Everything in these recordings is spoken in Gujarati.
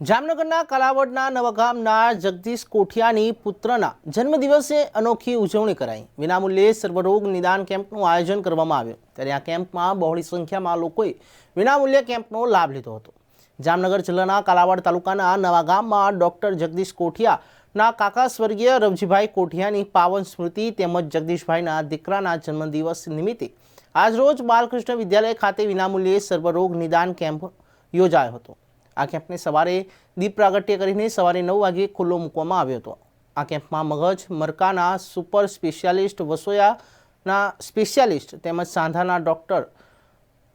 જામનગરના કલાવડના નવગામના જગદીશ કોઠિયાની પુત્રના જન્મદિવસે અનોખી ઉજવણી કરાઈ. વિનામૂલ્યે સર્વરોગ નિદાન કેમ્પનું આયોજન કરવામાં આવ્યું. ત્યારે આ કેમ્પમાં બહોળી સંખ્યામાં લોકોએ વિનામૂલ્યે કેમ્પનો લાભ લીધો હતો. જામનગર જિલ્લાના કાલાવાડ તાલુકાના નવાગામમાં ડૉક્ટર જગદીશ કોઠિયાના કાકા સ્વર્ગીય રવજીભાઈ કોઠિયાની પાવન સ્મૃતિ તેમજ જગદીશભાઈના દીકરાના જન્મદિવસ નિમિત્તે આજરોજ બાલકૃષ્ણ વિદ્યાલય ખાતે વિનામૂલ્યે સર્વરોગ નિદાન કેમ્પ યોજાયો હતો. આ કેમ્પને સવારે દીપ પ્રાગટ્ય કરીને સવારે નવ વાગે ખુલ્લો મૂકવામાં આવ્યો હતો. આ કેમ્પમાં મગજ, મરકાના સુપર સ્પેશિયાલિસ્ટ વસોયાના સ્પેશિયાલિસ્ટ તેમજ સાંધાના ડૉક્ટર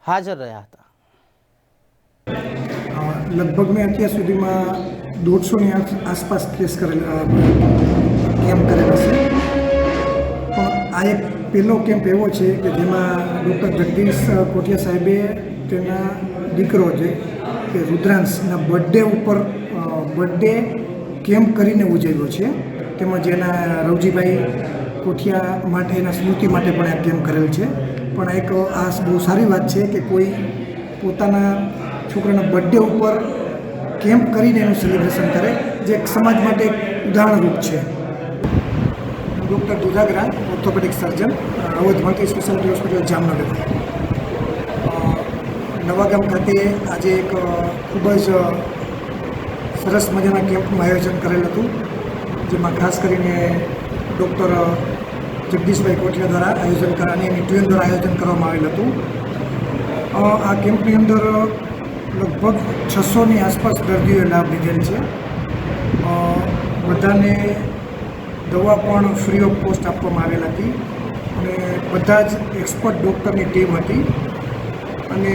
હાજર રહ્યા હતા. લગભગ મેં અત્યાર સુધીમાં દોઢસોની આસપાસ કેસ કરેલા કેમ્પ કરેલા છે. પણ આ એક પહેલો કેમ્પ એવો છે કે જેમાં ડૉક્ટર જગદીશ કોઠિયા સાહેબે તેના દીકરો છે. કે રુદ્રાંશના બર્થડે ઉપર બર્થડે કેમ્પ કરીને ઉજવ્યો છે. તેમજ એના રવજીભાઈ કોઠિયા માટે, એના સ્મૃતિ માટે પણ આ કેમ્પ કરેલ છે. પણ એક આ બહુ સારી વાત છે કે કોઈ પોતાના છોકરાના બર્થડે ઉપર કેમ્પ કરીને એનું સેલિબ્રેશન કરે, જે સમાજ માટે એક ઉદાહરણરૂપ છે. Doctor Dudhagara orthopaedic surgeon Awadh multi speciality hospital Jamnagar. Navagam ખાતે આજે એક ખૂબ જ સરસ મજાના કેમ્પનું આયોજન કરેલ હતું, જેમાં ખાસ કરીને ડૉક્ટર જગદીશભાઈ કોઠિયા દ્વારા આયોજન કરા, અને એની ટીમ દ્વારા આયોજન કરવામાં આવેલ હતું. આ કેમ્પની અંદર લગભગ છસોની આસપાસ દર્દીઓએ લાભ લીધેલ છે. બધાને દવા પણ ફ્રી ઓફ કોસ્ટ આપવામાં આવેલ હતી અને બધા જ એક્સપર્ટ ડૉક્ટરની ટીમ હતી. અને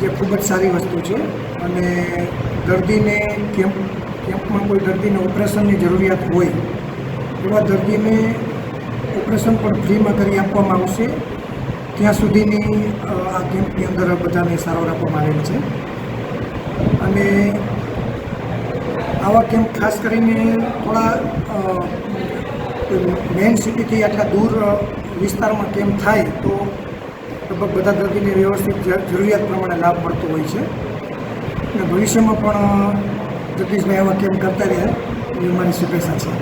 જે ખૂબ જ સારી વસ્તુ છે. અને દર્દીને કેમ્પ કેમ્પમાં કોઈ દર્દીને ઓપરેશનની જરૂરિયાત હોય, એવા દર્દીને ઓપરેશન પણ ફ્રીમાં કરી આપવામાં આવશે. ત્યાં સુધીની આ કેમ્પની અંદર બધાને સારવાર આપવામાં આવેલ છે. અને આવા કેમ્પ ખાસ કરીને થોડા મેઇન સિટીથી આટલા દૂર વિસ્તારમાં કેમ્પ થાય તો લગભગ બધા દર્દીને વ્યવસ્થિત જરૂરિયાત પ્રમાણે લાભ મળતો હોય છે. અને ભવિષ્યમાં પણ જગદીશભાઈ આવા કેમ્પ કરતા રહે એ મારી શુભેચ્છા છે.